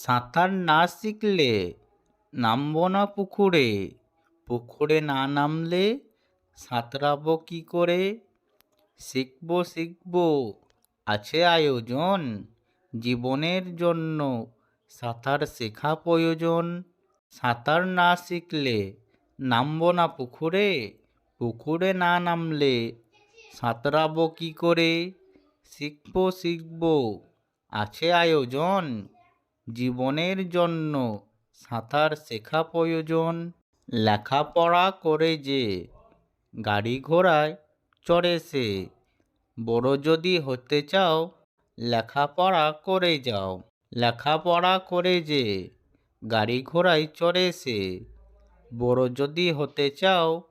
সাঁতার না শিখলে নামবো না পুকুরে পুকুরে না নামলে সাঁতরাবো কি করে? শিখব শিখব, আছে আয়োজন, জীবনের জন্য সাঁতার শেখা প্রয়োজন। সাঁতার না শিখলে নামবো না পুকুরে পুকুরে না নামলে সাঁতরাবো কি করে? শিখব শিখব, আছে আয়োজন জীবনের জন্য সাঁতার শেখা প্রয়োজন। লেখাপড়া করে যে গাড়ি ঘোড়ায় চড়ে সে। বড় যদি হতে চাও, লেখাপড়া করে যাও। লেখাপড়া করে যে গাড়ি ঘোড়ায় চড়ে সে। বড় যদি হতে চাও,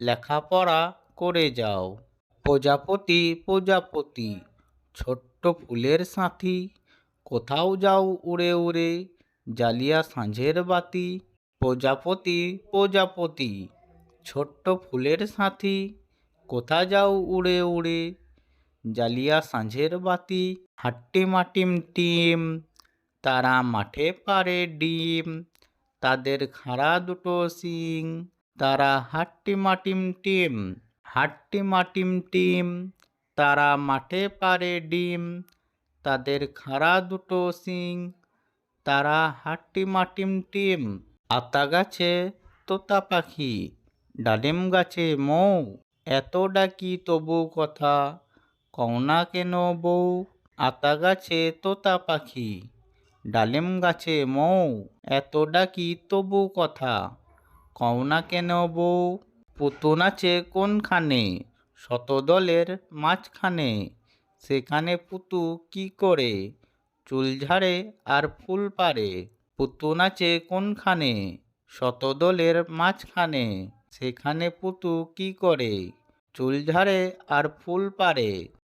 লেখাপড়া করে যাও। প্রজাপতি প্রজাপতি, ছোট্ট ফুলের সাথী। কোথাও যাও উড়ে উড়ে, জালিয়া সাঁঝের বাতি, প্রজাপতি প্রজাপতি, ছোট্ট ফুলের সাথী, কোথা যাও উড়ে উড়ে, জালিয়া সাঁঝের বাতি, হাট্টি মাটিম টিম, তারা মাঠে পারে ডিম, তাদের খাড়া দুটো শিং, তারা হাট্টি মাটিম টিম, হাট্টি মাটিম টিম, তারা মাঠে পারে ডিম তাদের খাড়া দুটো সিং তারা হাট্টি মাটিম টিম, আতা গাছে তোতা পাখি, ডালিম গাছে মৌ। এত ডাকি তবু কথা, কও না কেন বউ? আতা গাছে তোতা পাখি, ডালিম গাছে মৌ। এত ডাকি তবু কথা, কও না কেন বউ? পুতু নাচে কোনখানে? শতদলের মাঝখানে। সেখানে পুতু কি করে? চুল ঝাড়ে আর ফুল পারে পুতু নাচে কোনখানে? শতদলের মাঝখানে। সেখানে পুতু কি করে? চুল ঝাড়ে আর ফুল পারে